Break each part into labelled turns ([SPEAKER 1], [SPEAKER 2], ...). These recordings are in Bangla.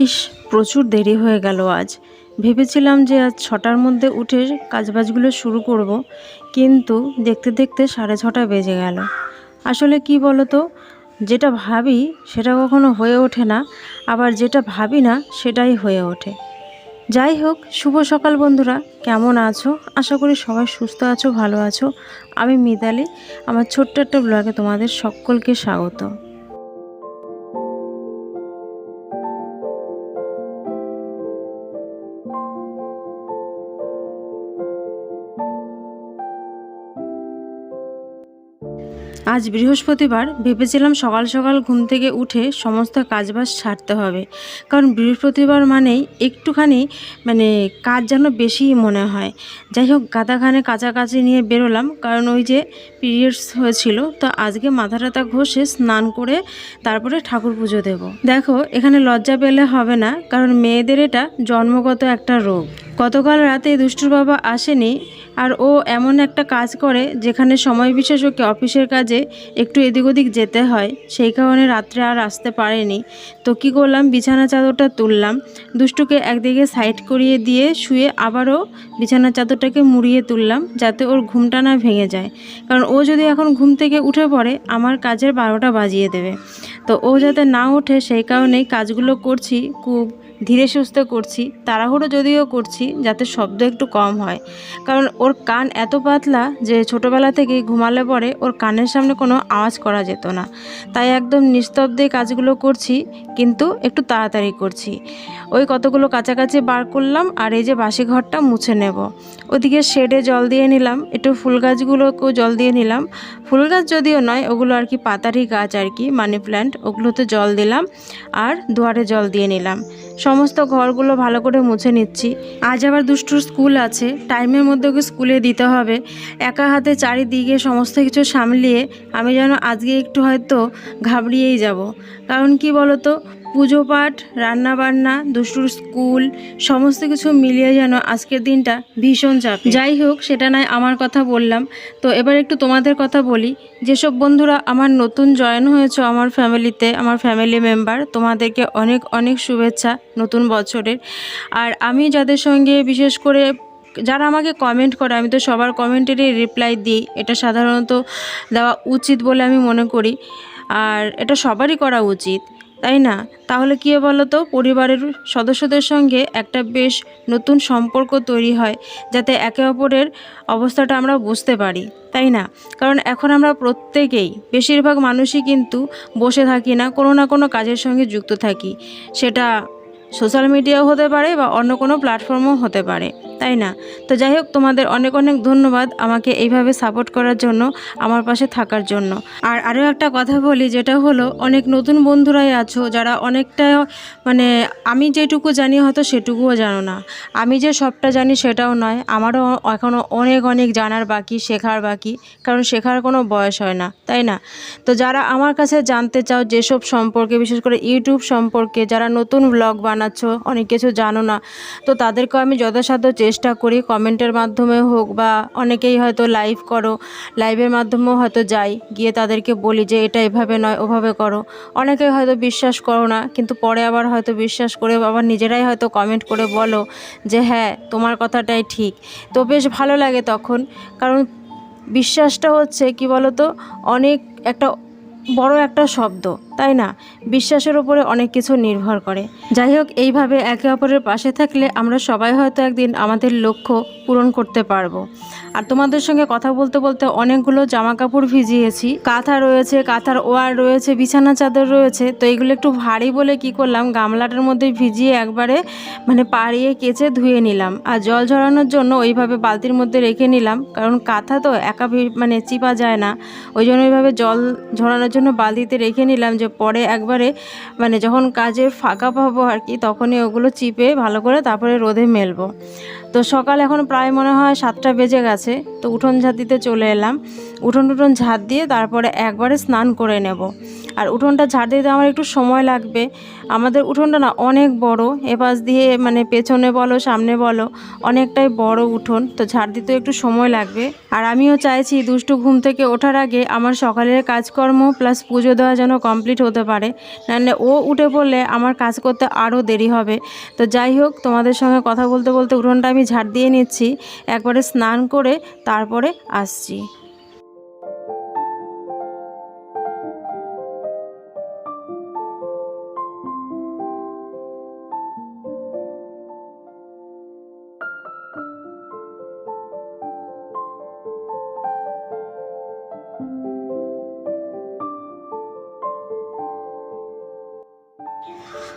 [SPEAKER 1] ইস, প্রচুর দেরি হয়ে গেল আজ। ভেবেছিলাম যে আজ ছটার মধ্যে উঠে কাজবাজগুলো শুরু করব, কিন্তু দেখতে দেখতে সাড়ে ছটা বেজে গেল। আসলে কি বলো তো যেটা ভাবি সেটা কখনো হয়ে ওঠে না, আবার যেটা ভাবি না সেটাই হয়ে ওঠে। যাই হোক, শুভ সকাল বন্ধুরা। কেমন আছো? আশা করি সবাই সুস্থ আছো, ভালো আছো। আমি মিতালি। আমার ছোট্ট একটা ব্লগে তোমাদের সকলকে স্বাগত। আজ বৃহস্পতিবার ভেবেছিলাম সকাল সকাল ঘুম থেকে উঠে সমস্ত কাজবাজ ছাড়তে হবে। কারণ বৃহস্পতিবার মানেই একটুখানি মানে কাজ যেন বেশিই মনে হয়। যাই হোক, গাদাখানে কাছাকাছি নিয়ে বেরোলাম। কারণ ওই যে পিরিয়ডস হয়েছিল, তো আজকে মাথা টাথা ঘষে স্নান করে তারপরে ঠাকুর পুজো দেব। দেখো, এখানে লজ্জা পেলে হবে না, কারণ মেয়েদের এটা জন্মগত একটা রোগ। গতকাল রাতে দুষ্টুর বাবা আসেনি আর ও এমন একটা কাজ করে যেখানে সময় বিশেষ ওকে অফিসের কাজে একটু এদিক ওদিক যেতে হয়। সেই কারণে রাত্রে আর আসতে পারেনি। তো কী করলাম? বিছানা চাদরটা তুললাম। দুষ্টুকে একদিকে সাইড করিয়ে দিয়ে শুয়ে আবারও বিছানা চাদরটাকে মুড়িয়ে তুললাম যাতে ওর ঘুমটা না ভেঙে যায়। কারণ ও যদি এখন ঘুম থেকে উঠে পড়ে, আমার কাজের বারোটা বাজিয়ে দেবে। তো ও যাতে না ওঠে, সেই কারণেই কাজগুলো করছি খুব ধীরে সুস্থে করছি, তাড়াহুড়ো যদিও করছি, যাতে শব্দ একটু কম হয়। কারণ ওর কান এত পাতলা যে ছোটোবেলা থেকেই ঘুমালে পরে ওর কানের সামনে কোনো আওয়াজ করা যেত না। তাই একদম নিস্তব্ধে কাজগুলো করছি, কিন্তু একটু তাড়াতাড়ি করছি। ওই কতগুলো কাছাকাছি বার করলাম আর এই যে বাসি ঘরটা মুছে নেব। ওদিকে শেডে জল দিয়ে নিলাম, একটু ফুল গাছগুলোকেও জল দিয়ে নিলাম। ফুল গাছ যদিও নয়, ওগুলো আর কি পাতারি গাছ আর কি, মানি প্ল্যান্ট, ওগুলোতে জল দিলাম আর দুয়ারে জল দিয়ে নিলাম। সমস্ত ঘরগুলো ভালো করে মুছে নিচ্ছি। আজ আবার দুষ্টুর স্কুল আছে, টাইমের মধ্যে ওকে স্কুলে দিতে হবে। একা হাতে চারিদিকে সমস্ত কিছু সামলিয়ে আমি যেন আজকে একটু হয়তো ঘাবড়িয়েই যাব। কারণ কি বলতো পুজো পাঠ, রান্না বান্না, দুষ্টুর স্কুল, সমস্ত কিছু মিলিয়ে যেন আজকের দিনটা ভীষণ চাপ। যাই হোক, সেটা নয়, আমার কথা বললাম। তো এবার একটু তোমাদের কথা বলি। যেসব বন্ধুরা আমার নতুন জয়েন হয়েছে আমার ফ্যামিলিতে, আমার ফ্যামিলি মেম্বার, তোমাদেরকে অনেক অনেক শুভেচ্ছা নতুন বছরের। আর আমি যাদের সঙ্গে বিশেষ করে যারা আমাকে কমেন্ট করে, আমি তো সবার কমেন্টেরই রিপ্লাই দিই। এটা সাধারণত দেওয়া উচিত বলে আমি মনে করি। আর এটা সবারই করা উচিত। তাই না? তাহলে কী বলো তো? পরিবারের সদস্যদের সঙ্গে একটা বেশ নতুন সম্পর্ক তৈরি হয়, যাতে একে অপরের অবস্থাটা আমরা বুঝতে পারি, তাই না? কারণ এখন আমরা প্রত্যেকেই, বেশিরভাগ মানুষই কিন্তু বসে থাকি না, কোনো না কোনো কাজের সঙ্গে যুক্ত থাকি। সেটা সোশ্যাল মিডিয়াও হতে পারে বা অন্য কোনো প্ল্যাটফর্মও হতে পারে, তাই না? তো যাই হোক, তোমাদের অনেক অনেক ধন্যবাদ আমাকে এইভাবে সাপোর্ট করার জন্য, আমার পাশে থাকার জন্য। আর আরও একটা কথা বলি, যেটা হলো, অনেক নতুন বন্ধুরাই আছো যারা অনেকটা মানে আমি যেটুকু জানি হয়তো সেটুকুও জানো না। আমি যে সবটা জানি সেটাও নয়, আমারও এখনও অনেক অনেক জানার বাকি, শেখার বাকি, কারণ শেখার কোনো বয়স হয় না, তাই না? তো যারা আমার কাছে জানতে চাও যেসব সম্পর্কে, বিশেষ করে ইউটিউব সম্পর্কে, যারা নতুন ব্লগ বানাচ্ছ অনেক কিছু জানো না। তো তাদেরকেও আমি যথাসাধ্য চেষ্টা করি, কমেন্টের মাধ্যমে হোক বা অনেকেই হয়তো লাইভ করো লাইভের মাধ্যমেও হয়তো যাই, গিয়ে তাদেরকে বলি যে এটা এভাবে নয়, ওভাবে করো। অনেকে হয়তো বিশ্বাস করো না, কিন্তু পরে আবার হয়তো বিশ্বাস করে আবার নিজেরাই হয়তো কমেন্ট করে বলো যে হ্যাঁ তোমার কথাটাই ঠিক। তো বেশ ভালো লাগে তখন, কারণ বিশ্বাসটা হচ্ছে কি বলতো, অনেক একটা বড় একটা শব্দ। তাই না? বিশ্বাসের উপরে অনেক কিছু নির্ভর করে। যাই হোক, এইভাবে একে অপরের পাশে থাকলে আমরা সবাই হয়তো একদিন আমাদের লক্ষ্য পূরণ করতে পারব। আর তোমাদের সঙ্গে কথা বলতে বলতে অনেকগুলো জামা কাপড় ভিজিয়েছি। কাঁথা রয়েছে, কাঁথার ওয়ার রয়েছে, বিছানা চাদর রয়েছে। তো এগুলো একটু ভারী বলে কি করলাম, গামলাটার মধ্যে ভিজিয়ে একবারে মানে পাড়িয়ে কেচে ধুয়ে নিলাম। আর জল ঝরানোর জন্য ওইভাবে বালতির মধ্যে রেখে নিলাম। কারণ কাঁথা তো একা মানে চিপা যায় না। ওই জন্য ওইভাবে জল ঝরানোর জন্য বালতিতে রেখে নিলাম যে পরে একবারে মানে যখন কাজে ফাঁকা পাবো আর কি, তখনই ওগুলো চিপে ভালো করে তারপরে রোদে মেলবো। তো সকাল এখন প্রায় মনে হয় সাতটা বেজে গেছে, তো উঠোন ঝাঁত দিতে চলে এলাম। উঠোন টুঠোন ঝাঁত দিয়ে তারপরে একবারে স্নান করে নেব। আর উঠোনটা ঝাড় দিতে আমার একটু সময় লাগবে। আমাদের উঠোনটা না অনেক বড়, এপাশ দিয়ে মানে পেছনে বলো, সামনে বলো, অনেকটাই বড় উঠোন, তো ঝাড় দিতে একটু সময় লাগবে। আর আমিও চাইছি দুষ্টু ঘুম থেকে ওঠার আগে আমার সকালের কাজকর্ম প্লাস পুজো দেওয়া যেন কমপ্লিট হতে পারে, নাহলে ও উঠে পড়লে আমার কাজ করতে আরও দেরি হবে। তো যাই হোক, তোমাদের সঙ্গে কথা বলতে বলতে উঠোনটা আমি ঝাড় দিয়ে নিচ্ছি, একবারে স্নান করে তারপরে আসছি।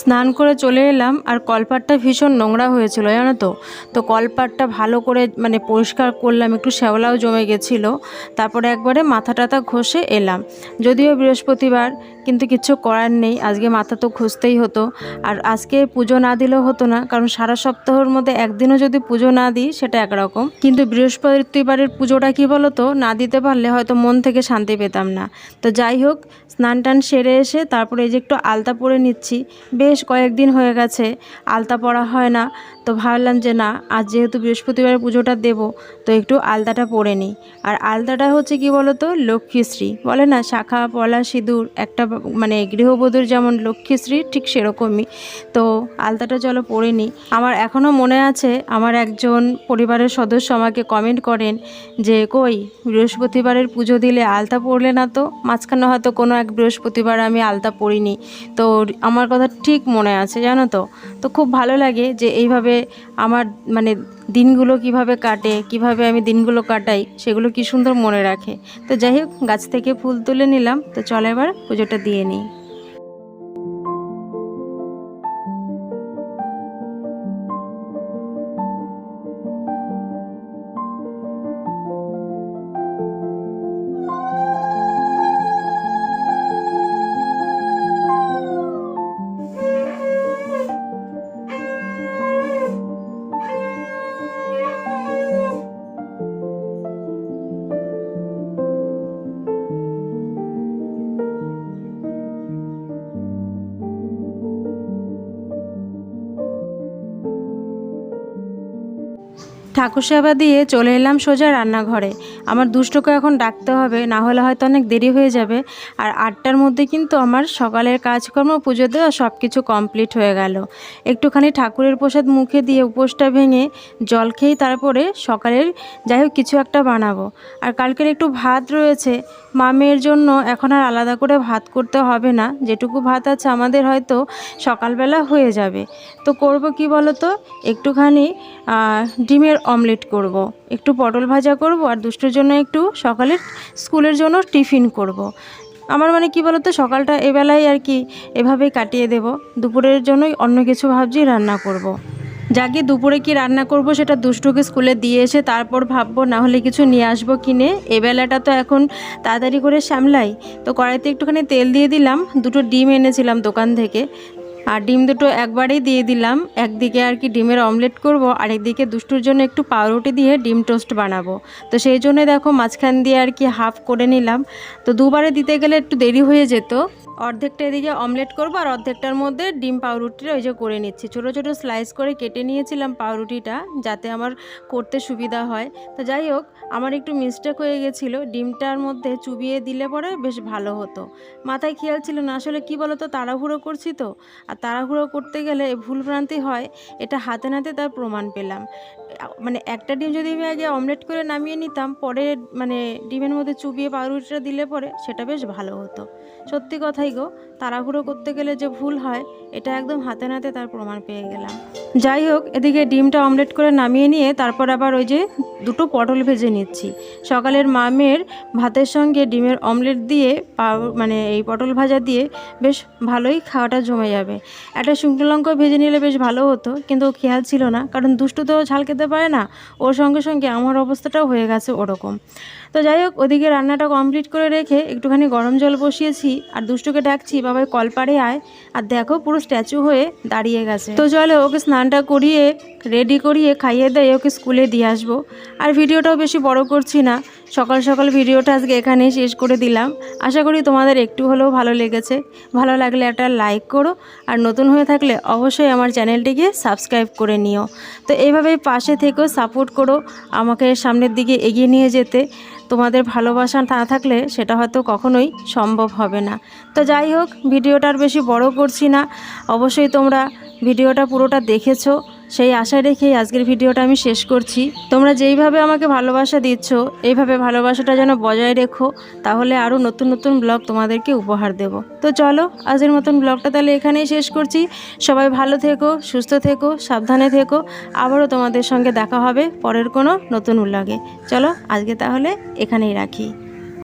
[SPEAKER 1] স্নান করে চলে এলাম আর কলপাটটা ভীষণ নোংরা হয়েছিল, জানো তো? তো কলপাটটা ভালো করে মানে পরিষ্কার করলাম, একটু শ্যাওলাও জমে গেছিল, তারপরে একবারে মাথা টাথা ঘষে এলাম। যদিও বৃহস্পতিবার, কিন্তু কিছু করার নেই, আজকে মাথা তো ঘষতেই হতো। আর আজকে পুজো না দিলেও হতো না, কারণ সারা সপ্তাহের মধ্যে একদিনও যদি পুজো না দিই, সেটা একরকম। কিন্তু বৃহস্পতিবারের পুজোটা কি বলো তো, না দিতে পারলে হয়তো মন থেকে শান্তি পেতাম না। তো যাই হোক স্নান টান সেরে এসে তারপরে এই যে একটু আলতা পরে নিচ্ছি, বেশ কয়েকদিন হয়ে গেছে আলতা পরা হয় না। তো ভাবলাম যে না, আজ যেহেতু বৃহস্পতিবার পুজোটা দেব, তো একটু আলতাটা পরে নিই। আর আলতাটা হচ্ছে কি বলো তো লক্ষ্মীশ্রী বলে না, শাখা, পলা, সিঁদুর, একটা মানে গৃহবধূর যেমন লক্ষ্মীশ্রী ঠিক সেরকমই। তো আলতাটা চলো পরে নিই। আমার এখনও মনে আছে, আমার একজন পরিবারের সদস্য আমাকে কমেন্ট করেন যে, কই, বৃহস্পতিবারের পুজো দিলে আলতা পরলে না তো? মাঝখানে হয়তো কোনো এক বৃহস্পতিবার আমি আলতা পরিনি। তো আমার কথা ঠিক মনে আছে, জানো তো? তো খুব ভালো লাগে যে, এইভাবে আমার মানে দিনগুলো কীভাবে কাটে, কীভাবে আমি দিনগুলো কাটাই, সেগুলো কি সুন্দর মনে রাখে। তো যাই হোক, গাছ থেকে ফুল তুলে নিলাম। তো চলো এবার পুজোটা দিয়ে নিই। ঠাকুর সেবা দিয়ে চলে এলাম সোজা রান্নাঘরে। আমার দুষ্টকে এখন ডাকতে হবে, না হলে হয়তো অনেক দেরি হয়ে যাবে। আর আটটার মধ্যে কিন্তু আমার সকালের কাজকর্ম, পুজো দেওয়া সব কিছু কমপ্লিট হয়ে গেল। একটুখানি ঠাকুরের প্রসাদ মুখে দিয়ে উপোসটা ভেঙে জল খেয়েই তারপরে সকালের যাই হোক কিছু একটা বানাবো। আর কালকের একটু ভাত রয়েছে, মা মেয়ের জন্য এখন আর আলাদা করে ভাত করতে হবে না। যেটুকু ভাত আছে আমাদের হয়তো সকালবেলা হয়ে যাবে। তো করব কি বলো তো একটুখানি ডিমের অমলেট করব। একটু পটল ভাজা করব আর দুষ্টুর জন্য একটু সকালের স্কুলের জন্য টিফিন করব। আমার মানে কি বলতো, সকালটা এবেলায় আর কি এভাবেই কাটিয়ে দেব দুপুরের জন্যই অন্য কিছু ভাবছি রান্না করব। যাকে দুপুরে কি রান্না করব সেটা দুষ্টুকে স্কুলে দিয়ে এসে তারপর ভাববো, না হলে কিছু নিয়ে আসব কিনে এবেলাটা তো এখন তাড়াতাড়ি করে সামলাই তো কড়াইতে একটুখানি তেল দিয়ে দিলাম দুটো ডিম এনেছিলাম দোকান থেকে আর ডিম দুটো একবারেই দিয়ে দিলাম। একদিকে আর কি ডিমের অমলেট করব আর একদিকে দুষ্টুর জন্য একটু পাউরুটি দিয়ে ডিম টোস্ট বানাবো। তো সেই জন্যই দেখো মাঝখান দিয়ে আর কি হাফ করে নিলাম। তো দুবারে দিতে গেলে একটু দেরি হয়ে যেত। অর্ধেকটা এদিকে অমলেট করব আর অর্ধেকটার মধ্যে ডিম পাউরুটিটা ওই যে করে নিচ্ছি। ছোটো ছোটো স্লাইস করে কেটে নিয়েছিলাম পাউরুটিটা, যাতে আমার করতে সুবিধা হয়। তো যাই হোক আমার একটু মিস্টেক হয়ে গেছিল। ডিমটার মধ্যে চুবিয়ে দিলে পরে বেশ ভালো হতো। মাথায় খেয়াল ছিল না, আসলে কি বলো তো তাড়াহুড়ো করছি তো। আর তাড়াহুড়ো করতে গেলে ভুলভ্রান্তি হয়, এটা হাতে নাতে তার প্রমাণ পেলাম। মানে একটা ডিম যদি আমি আগে অমলেট করে নামিয়ে নিতাম, পরে মানে ডিমের মধ্যে চুবিয়ে পাউরুটিটা দিলে পরে সেটা বেশ ভালো হতো। সত্যি কথাই গো, তাড়াহুড়ো করতে গেলে যে ভুল হয়, এটা একদম হাতে নাতে তার প্রমাণ পেয়ে গেলাম। যাই হোক, এদিকে ডিমটা অমলেট করে নামিয়ে নিয়ে, তারপর আবার ওই যে দুটো পটল ভেজে নিচ্ছি। সকালের মামের ভাতের সঙ্গে ডিমের অমলেট দিয়ে মানে এই পটল ভাজা দিয়ে বেশ ভালোই খাওয়াটা জমে যাবে। একটা শুকনো লঙ্কা ভেজে নিলে বেশ ভালো হতো, কিন্তু খেয়াল ছিল না, কারণ দুষ্টু তো ঝাল খেতে পারে না, ওর সঙ্গে সঙ্গে আমার অবস্থাটাও হয়ে গেছে ওরকম। তো যাই হোক, ওদিকে রান্নাটা কমপ্লিট করে রেখে একটুখানি গরম জল বসিয়েছি, আর দুষ্টুকে ডাকছি বাবাই কলপাড়ে আয়। আর দেখো পুরো স্ট্যাচু হয়ে দাঁড়িয়ে গেছে। তো চলো ওকে স্নানটা করিয়ে রেডি করিয়ে খাইয়ে দেয়, ওকে স্কুলে দিয়ে আসব। আর ভিডিওটাও বেশি বড় করছি না। সকাল সকাল ভিডিওটা আজকে এখানেই শেষ করে দিলাম। আশা করি তোমাদের একটু হলেও ভালো লেগেছে। ভালো লাগলে একটা লাইক করো। আর নতুন হয়ে থাকলে অবশ্যই আমার চ্যানেলটিকে সাবস্ক্রাইব করে নিও। তো এইভাবেই পাশে থেকেও সাপোর্ট করো, আমাকে সামনের দিকে এগিয়ে নিয়ে যেতে। তোমাদের ভালোবাসা না থাকলে সেটা হয়তো কখনোই সম্ভব হবে না। তো যাই হোক, ভিডিওটা আর বেশি বড় করছি না। অবশ্যই তোমরা ভিডিওটা পুরোটা দেখেছ, সেই আশা রেখেই আজকের ভিডিওটা আমি শেষ করছি। তোমরা যেইভাবে আমাকে ভালোবাসা দিচ্ছ, এইভাবে ভালোবাসাটা যেন বজায় রেখো, তাহলে আরও নতুন নতুন ব্লগ তোমাদেরকে উপহার দেব। তো চলো, আজকের মতন ব্লগটা তাহলে এখানেই শেষ করছি। সবাই ভালো থেকো, সুস্থ থেকো, সাবধানে থেকো। আবারও তোমাদের সঙ্গে দেখা হবে পরের কোনো নতুন ব্লগে চলো, আজকে তাহলে এখানেই রাখি।